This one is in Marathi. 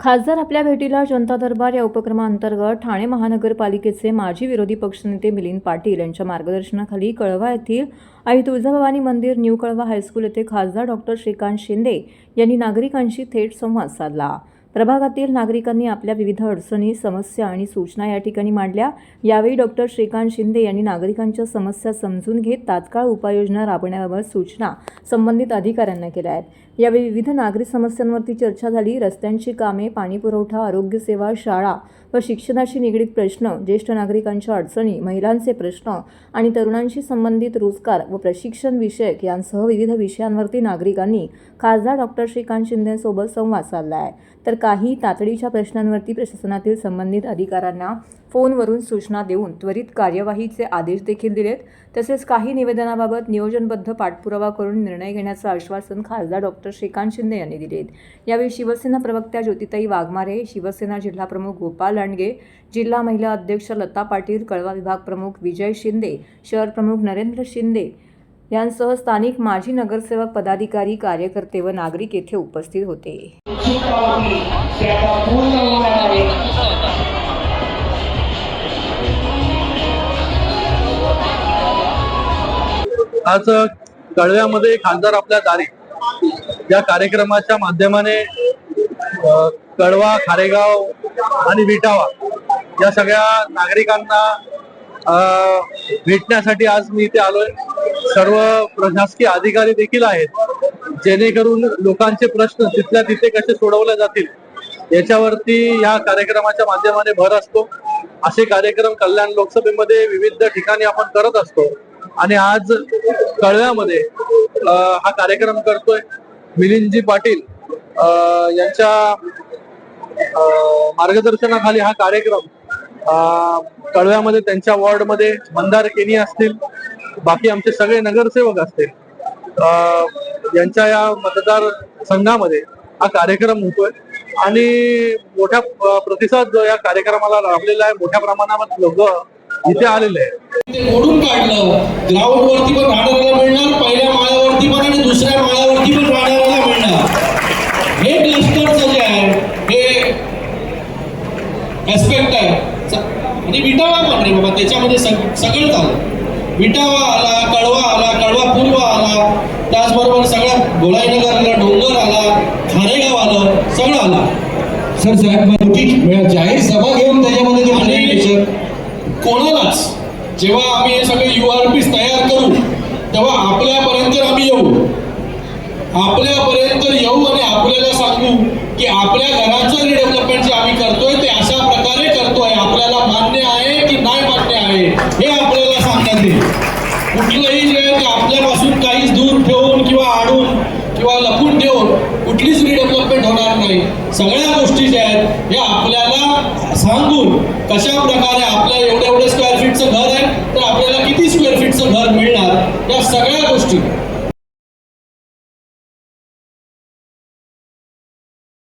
खासदार आपल्या भेटीला जनता दरबार या उपक्रमाअंतर्गत ठाणे महानगरपालिकेचे माजी विरोधी पक्षनेते मिलिंद पाटील यांच्या मार्गदर्शनाखाली कळवा येथील आई तुळजाभवानी मंदिर न्यू कळवा हायस्कूल येथे खासदार डॉक्टर श्रीकांत शिंदे यांनी नागरिकांशी थेट संवाद साधला. प्रभागातील नागरिकांनी आपल्या विविध अडचणी समस्या आणि सूचना या ठिकाणी मांडल्या. यावेळी डॉक्टर श्रीकांत शिंदे यांनी नागरिकांच्या समस्या समजून घेत तात्काळ उपाययोजना राबवण्याबाबत सूचना संबंधित अधिकाऱ्यांना केल्या आहेत. यावेळी विविध नागरिक समस्यांवरती चर्चा झाली. रस्त्यांची कामे पाणीपुरवठा आरोग्यसेवा शाळा व शिक्षणाशी निगडीत प्रश्न ज्येष्ठ नागरिकांच्या अडचणी महिलांचे प्रश्न आणि तरुणांशी संबंधित रोजगार व प्रशिक्षण विषयक यांसह विविध विषयांवरती नागरिकांनी खासदार डॉक्टर श्रीकांत शिंदेसोबत संवाद साधला आहे. तर काही तातडीच्या प्रश्नांवरती प्रशासनातील संबंधित अधिकाऱ्यांना फोनवरून सूचना देऊन त्वरित कार्यवाहीचे आदेश देखील दिलेत. तसेच काही निवेदनाबाबत नियोजनबद्ध पाठपुरावा करून निर्णय घेण्याचं आश्वासन खासदार डॉक्टर श्रीकांत शिंदे यांनी दिलेत. यावेळी शिवसेना प्रवक्त्या ज्योतिताई वाघमारे शिवसेना जिल्हाप्रमुख गोपाल लांडगे जिल्हा महिला अध्यक्ष लता पाटील कळवा विभाग प्रमुख विजय शिंदे शहर प्रमुख नरेंद्र शिंदे यांसह स्थानिक माजी नगरसेवक पदाधिकारी कार्यकर्ते व नागरिक येथे उपस्थित होते. उत्सुकता होती ते आता पूर्ण होणार आहे. आज कळव्यामध्ये खासदार आपल्या दारी. या कार्यक्रमाच्या माध्यमाने कळवा खारेगाव आणि विटावा या सगळ्या नागरिकांना भेटण्यासाठी आज मी इथे आलोय. सर्व प्रशासकीय अधिकारी देखील आहेत. जेणेकरून लोकांचे प्रश्न तिथल्या तिथे कसे सोडवले जातील याच्यावरती या कार्यक्रमाच्या माध्यमाने भर असतो. असे कार्यक्रम कल्याण लोकसभेमध्ये विविध ठिकाणी आपण करत असतो. आणि आज कळव्यामध्ये हा कार्यक्रम करतोय. मिलिंदजी पाटील यांच्या मार्गदर्शनाखाली हा कार्यक्रम अ, कळव्यामध्ये त्यांच्या वॉर्डमध्ये मंदार केनी असतील बाकी आमचे सगळे नगरसेवक असतील यांच्या या मतदार संघामध्ये हा कार्यक्रम होतोय. आणि मोठ्या प्रतिसाद जो या कार्यक्रमाला लाभलेला आहे. मोठ्या प्रमाणावर लोक इथे आलेले आहेत. ते मोडून काढलं. ग्राउंड वरती पण राहणाऱ्याला मिळणार पहिल्या माळ्यावरती पण आणि दुसऱ्या माळ्यावरती पण राहणाऱ्याला मिळणार. हे क्लस्टरचं जे आहे हे एस्पेक्ट आहे. आणि विटावा पण रे बाबा त्याच्यामध्ये सगळं झालं विटावा आला कळवा आला कळवा त्याचबरोबर सगळ्या गोलाईनगर आला डोंगर आला खारेगाव आलं सगळं आलं. सर साहेब जाहीर सभा घेऊन त्याच्यामध्ये कोणालाच जेव्हा आम्ही हे सगळे यू आर पी तयार करू तेव्हा आपल्यापर्यंत आम्ही येऊ. आपल्यापर्यंत येऊ आणि आपल्याला सांगू की आपल्या घराचं रिडेव्हलपमेंट जे आम्ही करतोय ते अशा प्रकारे करतोय. आपल्याला मान्य आहे की नाही मान्य आहे हे आपल्याला सांगण्यात येईल. कुठलंही जे आहे ते आपल्यापासून किंवा लपून ठेवून कुठलीच रिडेव्हलपमेंट होणार नाही. सगळ्या गोष्टी ज्या आहेत या आपल्याला सांगून कशा प्रकारे आपल्या एवढ्या एवढ्या स्क्वेअर फीटचं घर आहे तर आपल्याला किती स्क्वेअर फीटचं घर मिळणार या सगळ्या गोष्टी.